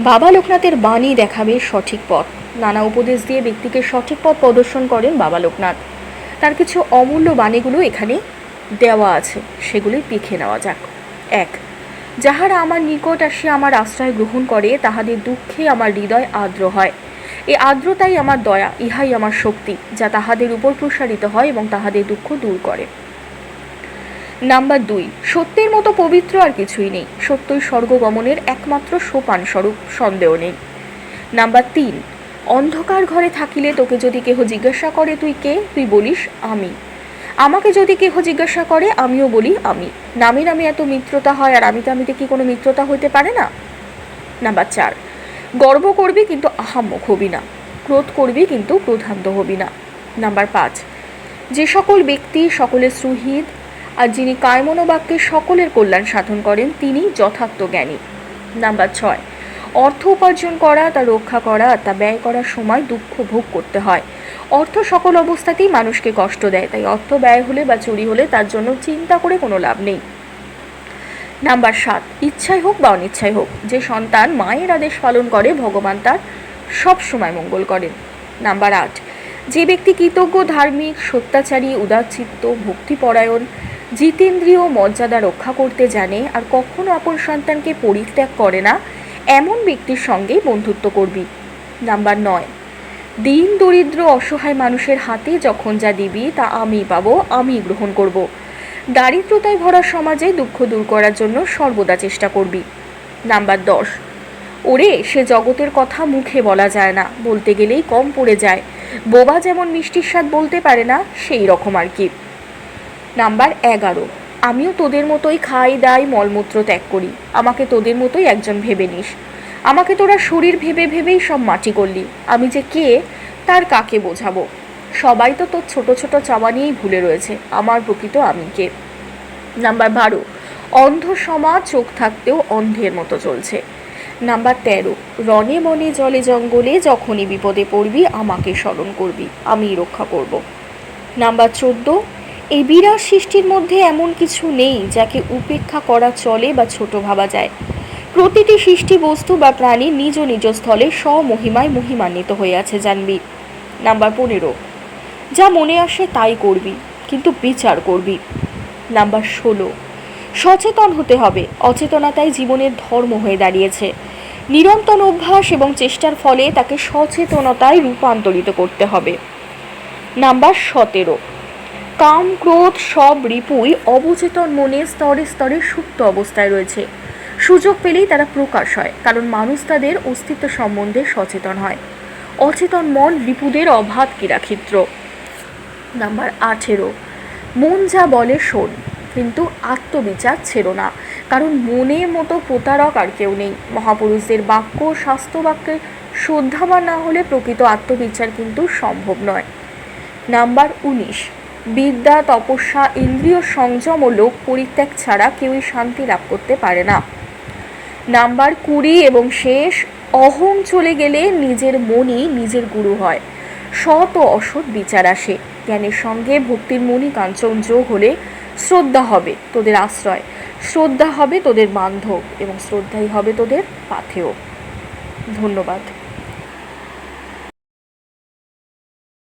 বাবা লোকনাথের বাণী দেখাবে সঠিক পথ। নানা উপদেশ দিয়ে ব্যক্তিকে সঠিক পথ প্রদর্শন করেন বাবা লোকনাথ। তার কিছু অমূল্য বাণীগুলো এখানে দেওয়া আছে, সেগুলি দেখে নেওয়া যাক। এক, যাহারা আমার নিকট আসে আমার আশ্রয় গ্রহণ করে, তাহাদের দুঃখে আমার হৃদয় আর্দ্র হয়। এই আর্দ্রতাই আমার দয়া, ইহাই আমার শক্তি, যা তাহাদের উপর প্রসারিত হয় এবং তাহাদের দুঃখ দূর করে। নাম্বার দুই, সত্যের মতো পবিত্র আর কিছুই নেই। সত্যই স্বর্গগমনের একমাত্র সোপান স্বরূপ, সন্দেহ নেই। নাম্বার তিন, অন্ধকার ঘরে থাকিলে তোকে যদি কেহ জিজ্ঞাসা করে, তুই কে? তুই বলিস আমি। আমাকে যদি কেহ জিজ্ঞাসা করে, আমিও বলি আমি। নামে নামে এত মিত্রতা হয় আর আমিতে আমিতে কি কোনো মিত্রতা হইতে পারে না? নাম্বার চার, গর্ব করবি কিন্তু আহাম্মক হবি না। ক্রোধ করবি কিন্তু ক্রোধান্ত হবি না। নাম্বার পাঁচ, যে সকল ব্যক্তি সকলের সুহৃদ আর যিনি কায়মনোবাক্যে সকলের কল্যাণ সাধন করেন তিনি যথার্থ জ্ঞানী। নাম্বার ছয়, অর্থ উপার্জন করা, তা রক্ষা করা তা ব্যয় করার সময় দুঃখ ভোগ করতে হয়। অর্থ সকল অবস্থাতেই মানুষকে কষ্ট দেয়, তাই অর্থ ব্যয় হলে বা চুরি হলে তার জন্য চিন্তা করে কোনো লাভ নেই। নাম্বার সাত, ইচ্ছাই হোক বা অনিচ্ছাই হোক, যে সন্তান মায়ের আদেশ পালন করে, ভগবান তার সব সময় মঙ্গল করেন। নাম্বার আট, যে ব্যক্তি কৃতজ্ঞ, ধার্মিক, সত্যাচারী, উদারচিত্ত, ভক্তিপরায়ণ জিতেন্দ্রীয় মর্যাদা রক্ষা করতে জানে আর কখনো আপন সন্তানকে পরিত্যাগ করে না, এমন ব্যক্তির সঙ্গেই বন্ধুত্ব করবি। নাম্বার নয়, দিন, দরিদ্র, অসহায় মানুষের হাতে যখন যা দিবি তা আমি পাবো, আমি গ্রহণ করব। দারিদ্রতায় ভরা সমাজে দুঃখ দূর করার জন্য সর্বদা চেষ্টা করবি। নাম্বার দশ, ওরে, সে জগতের কথা মুখে বলা যায় না, বলতে গেলেই কম পড়ে যায়। বোবা যেমন মিষ্টির স্বাদ বলতে পারে না, সেই রকম আর কি। নাম্বার এগারো। আমিও তোদের মতোই খাই, দাই, মলমূত্র ত্যাগ করি। আমাকে তোদের মতোই একজন ভেবে নিস। আমাকে তোরা শরীর ভেবে ভেবেই সব মাটি করলি। আমি যে কে, তার কাকে বোঝাবো? সবাই তো তোর ছোট ছোট চাওয়া নিয়েই ভুলে রয়েছে, আমার প্রকৃত আমি কে? নাম্বার বারো, অন্ধ সমাজ চোখ থাকতেও অন্ধের মতো চলছে। নাম্বার তেরো রনে মনে জলে জঙ্গলে যখনই বিপদে পড়বি, আমাকে স্মরণ করবি আমি রক্ষা করব। নাম্বার চোদ্দ এই বিরাট সৃষ্টির মধ্যে এমন কিছু নেই যাকে উপেক্ষা করা চলে বা ছোট ভাবা যায়। প্রতিটি সৃষ্টি বস্তু বা প্রাণী নিজ নিজ স্থলে স্বমহিমায় মহিমান্বিত হয়ে আছে, জানবি। নাম্বার পনেরো। যা মনে আসে তাই করবি, কিন্তু বিচার করবি। নাম্বার ষোলো। সচেতন হতে হবে, অচেতনতাই জীবনের ধর্ম হয়ে দাঁড়িয়েছে। নিরন্তর অভ্যাস এবং চেষ্টার ফলে তাকে সচেতনতায় রূপান্তরিত করতে হবে। নাম্বার সতেরো। কাম, ক্রোধ সব রিপুই অবচেতন মনে স্তরে স্তরে সুপ্ত অবস্থায় রয়েছে। সুযোগ পেলেই তারা প্রকাশ হয়, কারণ মানুষ তাদের অস্তিত্ব সম্বন্ধে সচেতন হয়। অচেতন মন রিপুদের অবাধ ক্রীড়াক্ষেত্র। নাম্বার আঠেরো। মন যা বলে শোন, কিন্তু আত্মবিচার ছেড়ো না, কারণ মনের মতো প্রতারক আর কেউ নেই। মহাপুরুষদের বাক্য স্বাস্থ্য বাক্যের শ্রদ্ধাবান না হলে প্রকৃত আত্মবিচার কিন্তু সম্ভব নয়। নাম্বার উনিশ। বিদ্যা, তপস্যা, ইন্দ্রিয় সংযম ও লোক পরিত্যাগ ছাড়া কেউই শান্তি লাভ করতে পারে না। নাম্বার কুড়ি এবং শেষ, অহং চলে গেলে নিজের মনই নিজের গুরু হয়। সৎ ও অসৎ বিচার আসে। জ্ঞানের সঙ্গে ভক্তির মনি কাঞ্চন যোগ হলে শ্রদ্ধা হবে তোদের আশ্রয়, শ্রদ্ধা হবে তোদের বান্ধব এবং শ্রদ্ধাই হবে তোদের পাথেয়। ধন্যবাদ।